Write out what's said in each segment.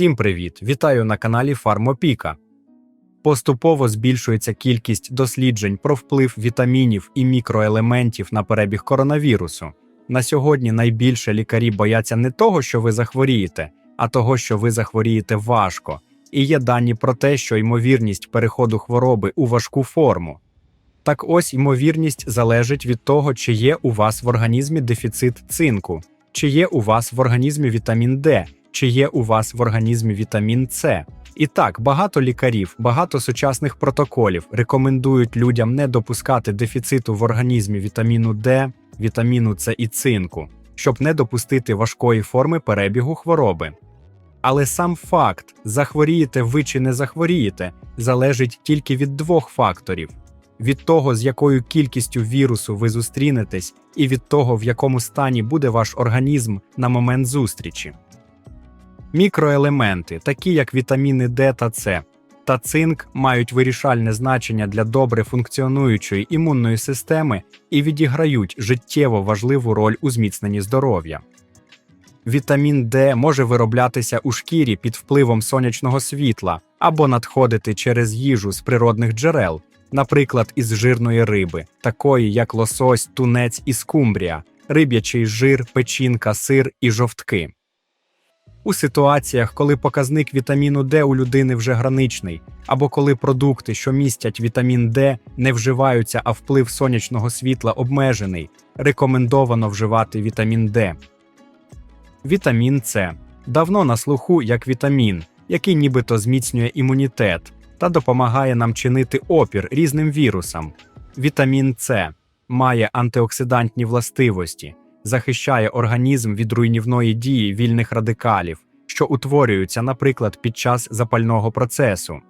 Всім привіт! Вітаю на каналі Фармопіка. Поступово збільшується кількість досліджень про вплив вітамінів і мікроелементів на перебіг коронавірусу. На сьогодні найбільше лікарі бояться не того, що ви захворієте, а того, що ви захворієте важко. І є дані про те, що ймовірність переходу хвороби у важку форму. Так ось ймовірність залежить від того, чи є у вас в організмі дефіцит цинку, чи є у вас в організмі вітамін Д, чи є у вас в організмі вітамін С. І так, багато лікарів, багато сучасних протоколів рекомендують людям не допускати дефіциту в організмі вітаміну Д, вітаміну С і цинку, щоб не допустити важкої форми перебігу хвороби. Але сам факт, захворієте ви чи не захворієте, залежить тільки від двох факторів: від того, з якою кількістю вірусу ви зустрінетесь, і від того, в якому стані буде ваш організм на момент зустрічі. Мікроелементи, такі як вітаміни Д та С, та цинк, мають вирішальне значення для добре функціонуючої імунної системи і відіграють життєво важливу роль у зміцненні здоров'я. Вітамін Д може вироблятися у шкірі під впливом сонячного світла або надходити через їжу з природних джерел, наприклад, із жирної риби, такої як лосось, тунець і скумбрія, риб'ячий жир, печінка, сир і жовтки. У ситуаціях, коли показник вітаміну Д у людини вже граничний, або коли продукти, що містять вітамін Д, не вживаються, а вплив сонячного світла обмежений, рекомендовано вживати вітамін Д. Вітамін С давно на слуху як вітамін, який нібито зміцнює імунітет та допомагає нам чинити опір різним вірусам. Вітамін С має антиоксидантні властивості, захищає організм від руйнівної дії вільних радикалів, що утворюються, наприклад, під час запального процесу.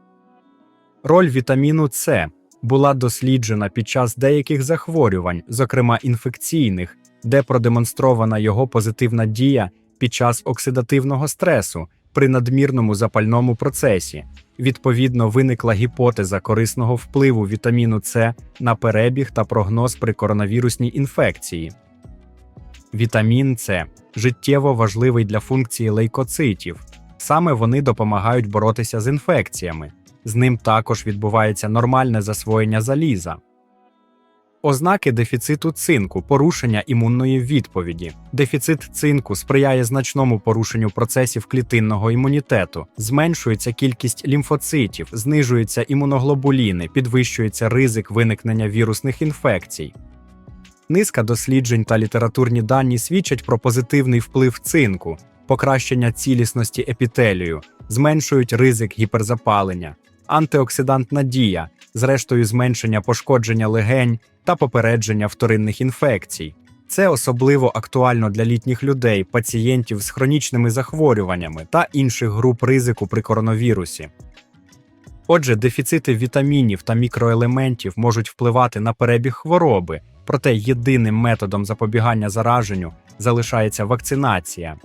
Роль вітаміну С була досліджена під час деяких захворювань, зокрема інфекційних, де продемонстрована його позитивна дія під час оксидативного стресу при надмірному запальному процесі. Відповідно, виникла гіпотеза корисного впливу вітаміну С на перебіг та прогноз при коронавірусній інфекції. Вітамін С життєво важливий для функції лейкоцитів. Саме вони допомагають боротися з інфекціями. З ним також відбувається нормальне засвоєння заліза. Ознаки дефіциту цинку порушення імунної відповіді. Дефіцит цинку сприяє значному порушенню процесів клітинного імунітету, зменшується кількість лімфоцитів, знижуються імуноглобуліни, підвищується ризик виникнення вірусних інфекцій. Низка досліджень та літературні дані свідчать про позитивний вплив цинку, покращення цілісності епітелію, зменшують ризик гіперзапалення, антиоксидантна дія, зрештою зменшення пошкодження легень та попередження вторинних інфекцій. Це особливо актуально для літніх людей, пацієнтів з хронічними захворюваннями та інших груп ризику при коронавірусі. Отже, дефіцити вітамінів та мікроелементів можуть впливати на перебіг хвороби, проте єдиним методом запобігання зараженню залишається вакцинація.